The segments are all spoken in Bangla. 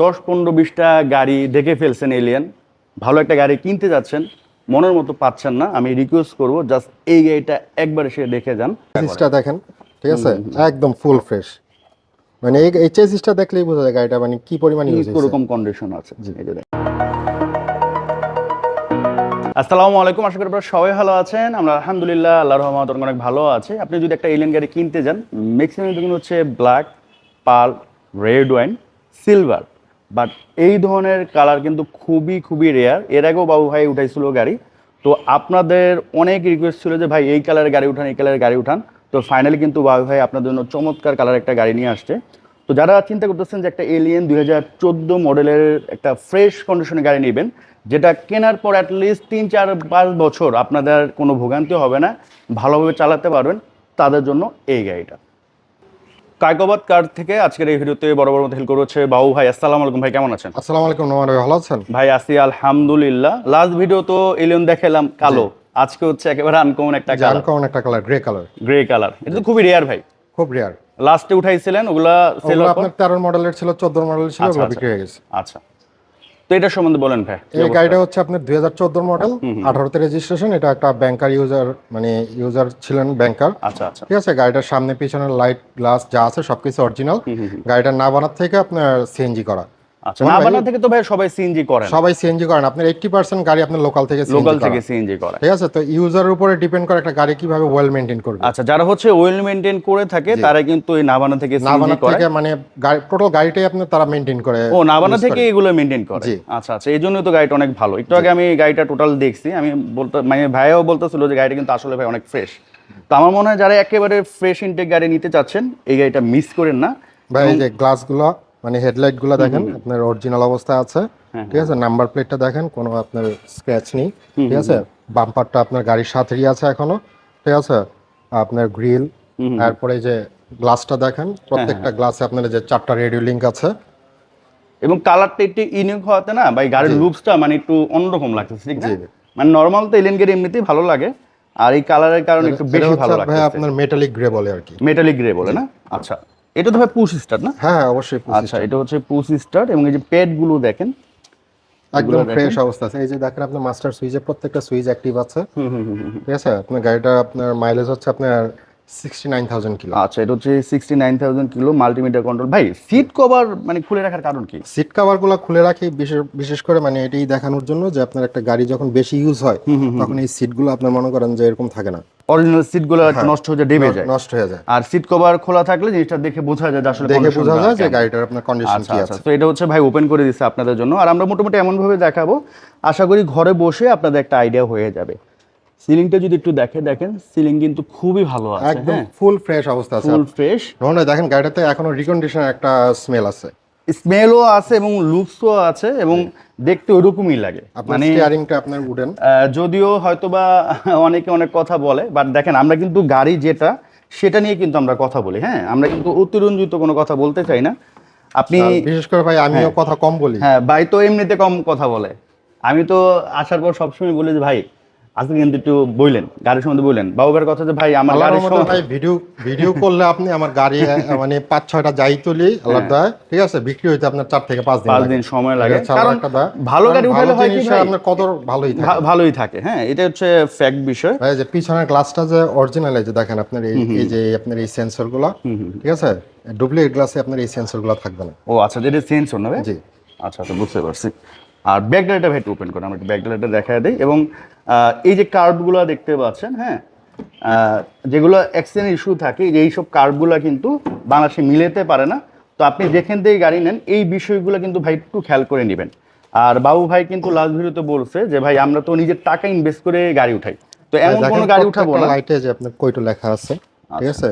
দশ পনেরো বিশটা গাড়ি দেখে ফেলছেন এলিয়ান ভালো একটা গাড়ি কিনতে যাচ্ছেন মনের মতো পাচ্ছেন না। আমি রিকোয়েস্ট করব জাস্ট এই গাড়িটা একবার এসে দেখে যান। চেসিসটা দেখেন ঠিক আছে? একদম ফুল ফ্রেশ মানে এই এই চেসিসটা দেখলেই বোঝা যায় গাড়িটা মানে কি পরিমাণ ইউজ হয়েছে। রকম কন্ডিশন আছে। আসসালামু আলাইকুম আশা করি আপনারা সবাই ভালো আছেন। আমরা আলহামদুলিল্লাহ আল্লাহর রহমত অনেক ভালো আছে। আপনি যদি একটা এলিয়ান গাড়ি কিনতে যান ম্যাক্সিমাম দেখুন হচ্ছে black pearl red wine silver but এই ধরনের কালার কিন্তু খুবই খুবই রেয়ার এর আগেও বাবু ভাই উঠাইছিল গাড়ি। তো আপনাদের অনেক রিকোয়েস্ট ছিল যে, ভাই, এই কালারের গাড়ি উঠান, এই কালারের গাড়ি উঠান। তো ফাইনালি কিন্তু বাবু ভাই আপনাদের জন্য চমৎকার কালার একটা গাড়ি নিয়ে আসছে। তো যারা চিন্তা করতেছেন যে, একটা এলিয়েন দুই হাজার চোদ্দ মডেলের একটা ফ্রেশ কন্ডিশনে গাড়ি নেবেন, যেটা কেনার পর অ্যাটলিস্ট তিন, চার, পাঁচ বছর আপনাদের কোনো ভোগান্তি হবে না। ভালোভাবে চালাতে পারবেন তাদের জন্য এই গাড়িটা। কায়কবাদ কার থেকে আজকের এই ভিডিওতে বড় বড় মতো হেল্প করছে বাবু ভাই আসসালামু আলাইকুম ভাই কেমন আছেন? আসসালামু আলাইকুম নোমান ভাই ভালো আছেন? ভাই আসি আলহামদুলিল্লাহ। লাস্ট ভিডিও তো এলিয়ন দেখালাম কালো। আজকে হচ্ছে একেবারে আনকমন একটা কালার আনকমন একটা colour grey colour grey colour এটা তো খুবই রেয়ার ভাই। খুব রেয়ার লাস্টে উঠাইছিলেন ওগুলা সেল আপনার তেরো মডেলের ছিল চোদ্দ মডেল ছিল ওগুলো বিক্রি হয়ে গেছে। আচ্ছা। তো এটা সম্বন্ধে বলেন ভাই। এই গাড়িটা হচ্ছে আপনার দুই হাজার চোদ্দ মডেল আঠারোতে রেজিস্ট্রেশন এটা একটা ব্যাংকার ইউজার মানে ইউজার ছিলেন ব্যাংকার আচ্ছা আচ্ছা। ঠিক আছে গাড়িটার সামনে পিছনের লাইট গ্লাস যা আছে সবকিছু অরিজিনাল গাড়িটা না বানার থেকে আপনার সিএনজি করা। আচ্ছা না থেকে তো ভাই সবাই সিএনজি করেন। সবাই সিএনজি করেন আপনার এইটটি পার্সেন্ট গাড়ি আপনার লোকাল থেকে লোকাল থেকে সিএনজি করে। ঠিক আছে তো ইউজারের উপরে ডিপেন্ড করে একটা গাড়ি কীভাবে ওয়েল মেনটেন করবে। আচ্ছা যারা হচ্ছে ওয়েল করে থাকে তারা কিন্তু এই নাবানা থেকে সিএনজি করে। থেকে মানে গাড়ি টোটাল গাড়িটাই আপনার তারা করে ও নাবানা থেকে এগুলো করে। আচ্ছা আচ্ছা এই জন্যই তো গাড়িটা অনেক ভালো। একটু আগে আমি গাড়িটা টোটাল দেখছি আমি বলতে মানে ভাইয়াও বলতেছিল যে গাড়িটা কিন্তু আসলে ভাই অনেক ফ্রেশ তো আমার মনে হয় যারা একেবারে ফ্রেশ ইনটেক গাড়ি নিতে চাচ্ছেন এই গাড়িটা মিস করেন না। ভাই এই যে গ্লাসগুলো মানে হেডলাইটগুলো দেখেন আপনার অরিজিনাল অবস্থা আছে হ্যাঁ, ঠিক আছে? নাম্বার প্লেটটা দেখেন কোনো আপনার স্ক্র্যাচ নেই ঠিক আছে? বাম্পারটা আপনার গাড়ির সাথেই আছে এখনও ঠিক আছে? আপনার গ্রিল তারপরে যে গ্লাসটা দেখেন হ্যাঁ, প্রত্যেকটা গ্লাসে আপনার যে চারটা রেডিও লিঙ্ক আছে। এবং কালারটা একটু ইউনিক হওয়াতে না ভাই গাড়ির লুকসটা মানে একটু অন্যরকম লাগতেছে ঠিক জি। মানে নর্মাল তো এলিয়েন গাড়ি এমনিতেই ভালো লাগে আর এই কালারের কারণে একটু এটা বেশি ভালো ভাই লাগে আপনার মেটালিক গ্রে বলে আর কি। মেটালিক গ্রে বলে না? আচ্ছা। এটা তো ভাই পুশ স্টার না? হ্যাঁ হ্যাঁ অবশ্যই আচ্ছা এটা হচ্ছে পুশ স্টার এবং এই যে প্যাডগুলো দেখেন একদম ফ্রেশ অবস্থা আছে। এই যে দেখেন আপনার মাস্টার সুইচে প্রত্যেকটা সুইচ অ্যাক্টিভ আছে। ঠিক আছে? আপনার গাড়িটা আপনার মাইলেজ হচ্ছে আপনার কিলো আচ্ছা এটা হচ্ছে sixty nine thousand kilo multimeter control ভাই সিট কভার মানে খুলে রাখার কারণ কি? সিট কাভারগুলো খুলে রাখি বিশেষ করে মানে এটাই দেখানোর জন্য যে আপনার একটা গাড়ি যখন বেশি ইউজ হয় তখন এই সিটগুলো আপনার মনে করেন যে এরকম থাকে না। অরিজিনাল সিটগুলো নষ্ট হয়ে যায় ডেবে যায়। নষ্ট হয়ে যায়। আর সিট কভার খোলা থাকলে জিনিসটা দেখে বোঝা যায় আসলে দেখে বোঝা যায় যে গাড়িটার আপনার কন্ডিশন আচ্ছা কি আচ্ছা। আছে। তো এটা হচ্ছে ভাই ওপেন করে আপনাদের জন্য। আর আমরা মোটামুটি এমন ভাবে দেখাবো আশা করি ঘরে বসে আপনাদের একটা আইডিয়া হয়ে যাবে। সিলিংটা যদি একটু দেখে দেখেন সিলিং কিন্তু খুবই ভালো আছে একদম হ্যাঁ? ফুল ফ্রেশ অবস্থা আছে। ফুল ফ্রেশ মনে দেখেন গাড়িটাতে এখনও রিকন্ডিশনের একটা স্মেল আছে। স্মেলও আছে এবং লুকসও আছে এবং দেখতে ওইরকমই লাগে। মানে স্টিয়ারিংটা আপনার উডেন যদিও হয়তোবা অনেকে অনেক কথা বলে বাট দেখেন আমরা কিন্তু গাড়ি যেটা সেটা নিয়ে কিন্তু আমরা কথা বলি হ্যাঁ? আমরা কিন্তু অতিরঞ্জিত কোনো কথা বলতে চাই না। আপনি বিশেষ করে ভাই আমিও কথা কম বলি। হ্যাঁ ভাই তো এমনিতে কম কথা বলে। আমি তো আসার পর সবসময় বলি যে ভাই আজকে কিন্তু একটু বললেন গাড়ির সম্বন্ধে বললেন বাবু ভাইয়ের কথা যে ভাই আমার গাড়ির ভাই ভিডিও ভিডিও করলে আপনি আমার গাড়ি মানে পাঁচ ছয়টা যাই তুলি আল্লাহ দয়া। ঠিক আছে? বিক্রি হইতে আপনার চার থেকে পাঁচ দিন পাঁচ দিন সময় লাগে। কারণ ভালো গাড়ি উঠালে হয় কি ভাই? আপনার কদর ভালোই থাকে। ভালোই থাকে হ্যাঁ এটা হচ্ছে ফ্যাক্ট বিষয়। ভাই যে পিছনের গ্লাসটা যে অরিজিনাল এই যে দেখেন আপনার এই এই যে আপনার এই সেন্সরগুলো ঠিক আছে? ডুপ্লিকেট গ্লাসে আপনার এই সেন্সরগুলো থাকবে না। ও আচ্ছা যেটা সেন্সর না জি। আচ্ছা আচ্ছা বুঝতে পারছি। আর ব্যাক ব্যাকলাইটটা ভাই ওপেন করে আমরা ব্যাকলাইটটা দেখা দিই। এবং এই যে কার্ভগুলো দেখতে পাচ্ছেন হ্যাঁ যেগুলো অ্যাক্সিডেন্ট ইস্যু থাকে যে এইসব কার্ভগুলো কিন্তু বাংলাদেশে মিলেতে পারে না। তো আপনি যেখান থেকে গাড়ি নেন এই বিষয়গুলো কিন্তু ভাই একটু খেয়াল করে নেবেন। আর বাবু ভাই কিন্তু লাস্ট ভিডিওতে বলছে যে ভাই আমরা তো নিজের টাকা ইনভেস্ট করে গাড়ি উঠাই। তো এমন কোনো গাড়ি উঠাবো না। লাইটে যে আপনার কয়টো লেখা আছে ঠিক আছে?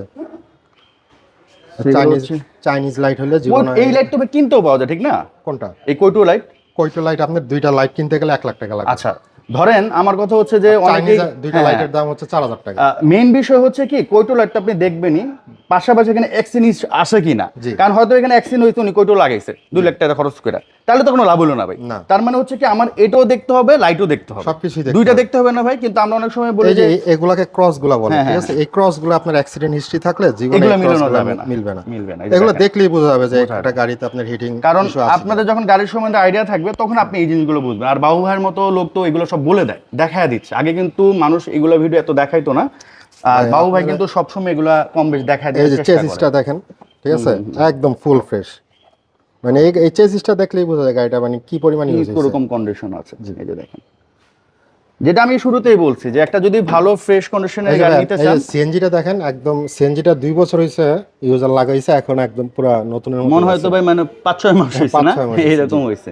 চাইনিজ চাইনিজ লাইট হলে জীবন এই লাইট তো কিনতেও পাওয়া যায় ঠিক না? কোনটা? এই কৈটো লাইট কয়টো লাইট আপনার দুইটা লাইট কিনতে গেলে এক লাখ টাকা লাগবে। আচ্ছা ধরেন আমার কথা হচ্ছে যে অনেকেই দুইটা লাইটের দাম হচ্ছে চার হাজার টাকা। মেইন বিষয় হচ্ছে কি কয়টো লাইটটা আপনি দেখবেনই পাশাপাশি এখানে এক্সিন আসে কিনা। কারণ হয়তো এখানে এক্সিন হয়েছে উনি কয়টো লাগাইছে দুই লাখ টাকা খরচ করে। তাহলে তো কোনো লাভ হলো না ভাই। তার মানে হচ্ছে কি আমার এটাও দেখতে হবে লাইটও দেখতে হবে। সবকিছুই দেখতে দুইটা দেখতে হবে না ভাই কিন্তু আমরা অনেক সময় বলি যে এগুলাকে ক্রসগুলা বলে হ্যাঁ, ঠিক হ্যাঁ, আছে? এই ক্রসগুলো আপনার অ্যাক্সিডেন্ট হিস্ট্রি থাকলে জীবনে। মিলবে না। মিলবে না, এগুলো দেখলেই বোঝা যাবে যে একটা গাড়িতে আপনার হিটিং কারণ আপনাদের যখন গাড়ির সম্বন্ধে আইডিয়া থাকবে তখন আপনি এই জিনিসগুলো বুঝবেন। আর বাবু ভাইয়ের মতো লোক তো এগুলো সব বলে দেয় দেখায় দিচ্ছে। আগে কিন্তু মানুষ এগুলো ভিডিও এত দেখাইতো না। আর বাবু ভাই কিন্তু সবসময় এগুলা কম বেশ দেখায় এই যে চেসিসটা দেখেন ঠিক আছে? একদম ফুল ফ্রেশ মানে এই চেসিসটা দেখলেই বোঝা যায় গাড়িটা মানে কি পরিমাণ ইউজ ওরকম কন্ডিশন আছে। এই যে দেখেন। যেটা আমি শুরুতেই বলছি যে একটা যদি ভালো ফ্রেশ কন্ডিশনের গাড়ি নিতে চান সিএনজিটা দেখেন একদম সিএনজিটা দুই বছর হয়েছে ইউজার লাগাইছে এখন একদম পুরো নতুনের মতো মনে হয় তো ভাই মানে পাঁচ ছয় মাস পাঁচ না এইরকম হয়েছে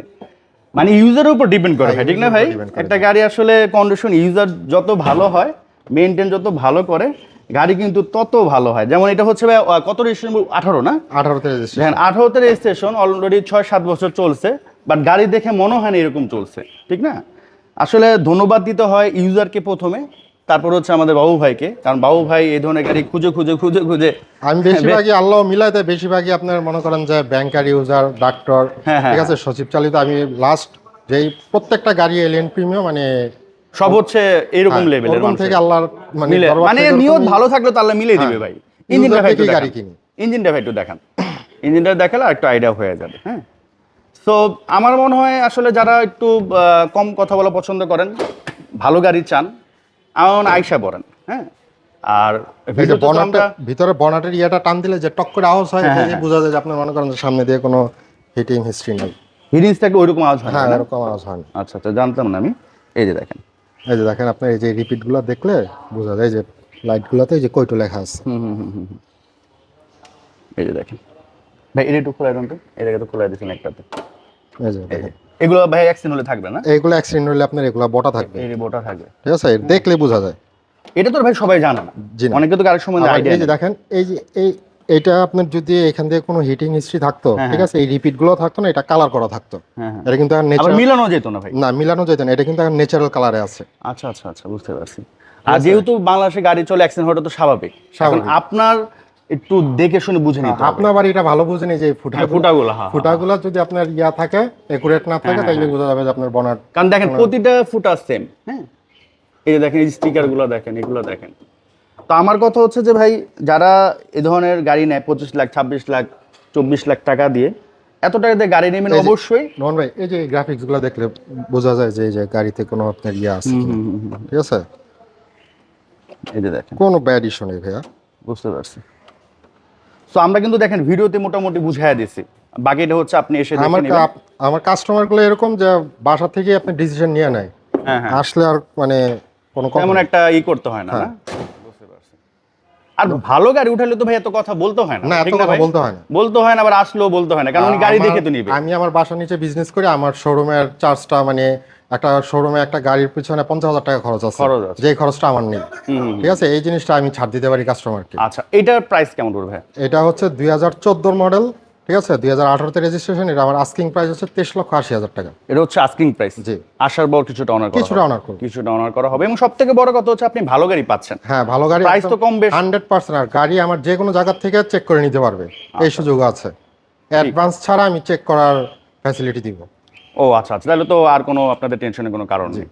মানে ইউজারের উপর ডিপেন্ড করে ভাই ঠিক না ভাই। একটা গাড়ি আসলে কন্ডিশন ইউজার যত ভালো হয় মেনটেন যত ভালো করে গাড়ি কিন্তু তত ভালো হয়। যেমন এটা হচ্ছে ভাই কত রেজিস্ট্রেশন আঠারো না? আঠারোতে রেজিস্ট্রেশন আঠারোতে রেজিস্ট্রেশন অলরেডি ছয় সাত বছর চলছে বাট গাড়ি দেখে মনে হয় না এরকম চলছে ঠিক না? আসলে ধন্যবাদ দিতে হয় ইউজারকে প্রথমে তারপর হচ্ছে আমাদের বাবু ভাইকে কারণ বাবু ভাই এই ধরনের গাড়ি খুঁজে খুঁজে খুঁজে খুঁজে আমি বেশিরভাগই আল্লাহ মিলাইতে বেশিরভাগই আপনার মনে করেন যে ব্যাংকার ইউজার ডাক্তার হ্যাঁ, হ্যাঁ, ঠিক আছে সচিব চালিত। আমি লাস্ট যেই প্রত্যেকটা গাড়ি এলিয়েন প্রিমিয়াম মানে সব হচ্ছে এরকম লেভেলের হ্যাঁ, ওরকম থেকে আল্লাহর মানে মানে নিয়ত ভালো থাকলে তো আল্লাহ দিবে হ্যাঁ। ভাই। User ইঞ্জিনটা ভাই একটু গাড়ি কিনি। ইঞ্জিনটা ভাই একটু দেখান। ইঞ্জিনটা দেখালে আর একটু আইডিয়া হয়ে যাবে হ্যাঁ। সো আমার মনে হয় আসলে যারা একটু কম কথা বলা পছন্দ করেন ভালো গাড়ি চান আমার আইসা পড়েন হ্যাঁ। আর ভিতরে বনাটের ইয়াটা টান দিলে যে টক করে আওয়াজ হয় হ্যাঁ, বোঝা যায় যে আপনার মনে করেন যে সামনে দিয়ে কোনো হিটিং হিস্ট্রি নেই। হিডিংস থাকলে ওইরকম আওয়াজ হয় না, হ্যাঁ এরকম আওয়াজ হয় আচ্ছা আচ্ছা জানতাম না আমি। এই যে দেখেন। এই যে দেখেন আপনার এই যে রিপিটগুলো দেখলে বোঝা যায় যে লাইটগুলোতে এই যে কয়টো লেখা আছে। হুম হুম হুম হুম হুম। এই যে দেখেন। ভাই এটা একটু খোলাই দেন তো। এটাকে তো খোলাই দিয়েছেন একটাতে। এই যে দেখেন। এগুলো ভাই অ্যাক্সিডেন্ট হলে থাকবে না? এইগুলো অ্যাক্সিডেন্ট হলে আপনার এগুলো বটা থাকবে। এই রিবোটা থাকবে। ঠিক আছে? দেখলে বোঝা যায়। এটা তো ভাই সবাই জানে না। অনেকে তো গাড়ির সম্বন্ধে আইডিয়া এই যে দেখেন এই যে এই এইটা আপনার যদি এখান থেকে কোনো হিটিং হিস্ট্রি থাকতো হ্যাঁ, ঠিক আছে? এই রিপিটগুলো থাকতো না এটা কালার করা থাকতো। হ্যাঁ হ্যাঁ। এটা কিন্তু মিলানো যেত না ভাই। না মিলানো যেত না এটা কিন্তু ন্যাচারাল কালারে আছে। আচ্ছা আচ্ছা আচ্ছা বুঝতে পারছি। আর যেহেতু বাংলাদেশে গাড়ি চলে অ্যাক্সিডেন্ট হওয়াটা তো স্বাভাবিক। এখন স্বাভাবিক। আপনার একটু দেখে শুনে বুঝে নিতে আপনার বাড়িটা ভালো বুঝেন এই যে ফুটা হ্যাঁ, ফুটাগুলো হ্যাঁ হ্যাঁ। ফুটাগুলো যদি আপনার ইয়া থাকে একুরেট না থাকে তাহলে বোঝা যাবে যে আপনার বনাট কারণ দেখেন প্রতিটা ফুটা সেম হ্যাঁ? এই যে দেখেন এই স্টিকারগুলো দেখেন এগুলো দেখেন। তো আমার কথা হচ্ছে যে ভাই যারা এ ধরনের গাড়ি নেয় পঁচিশ লাখ ছাব্বিশ লাখ চব্বিশ লাখ টাকা দিয়ে এত টাকা দিয়ে গাড়ি নেবেন অবশ্যই। নন ভাই এই যে গ্রাফিক্সগুলো দেখলে বোঝা যায় যে এই যে গাড়িতে কোনো আপনার ইয়া আছে ঠিক আছে? এই যে দেখেন। কোনো ব্যাড ইস্যু নেই ভাইয়া। বুঝতে পারছি। তো আমরা কিন্তু দেখেন ভিডিওতে মোটামুটি বুঝাইয়া দিছি। বাকিটা হচ্ছে আপনি এসে আমার আমার কাস্টমারগুলো এরকম যে বাসা থেকে আপনি ডিসিশন নিয়ে নেয়। হ্যাঁ হ্যাঁ। আসলে আর মানে কোনো তেমন একটা ই করতে হয়। না? আর ভালো গাড়ি উঠালে তো ভাই এত কথা বলতে হয় না না এত কথা বলতে হয় না। বলতে হয় না আবার আসলেও বলতে হয় না কারণ গাড়ি দেখে তো নিবে। আমি আমার বাসার নিচে বিজনেস করি আমার শোরুমের চার্জটা মানে একটা শোরুমে একটা গাড়ির পিছনে পঞ্চাশ হাজার টাকা খরচ আছে। যে খরচটা আমার নেই। ঠিক আছে? এই জিনিসটা আমি ছাড় দিতে পারি কাস্টমারকে আচ্ছা এটার প্রাইস কেমন পড়বে? ভাই এটা হচ্ছে দুই হাজার চোদ্দোর মডেল ঠিক আছে? দুই হাজার আঠারোতে রেজিস্ট্রেশন এটা আমার আস্কিং প্রাইস হচ্ছে তেইশ লক্ষ আশি হাজার টাকা। এটা হচ্ছে আস্কিং প্রাইস জি। আসার পর কিছুটা অনার কিছুটা। অনার করব। কিছুটা অনার করা হবে। এবং সব থেকে বড় কথা হচ্ছে আপনি ভালো গাড়ি পাচ্ছেন। হ্যাঁ ভালো গাড়ি প্রাইস তো কম বেশ। হান্ড্রেড পার্সেন্ট আর গাড়ি আমার যে কোনো জায়গা থেকে চেক করে নিতে পারবে। এই সুযোগ আছে। অ্যাডভান্স ছাড়া আমি চেক করার ফ্যাসিলিটি দিব। ও আচ্ছা আচ্ছা। তাহলে তো আর কোনো আপনাদের টেনশনের কোনো কারণ নেই।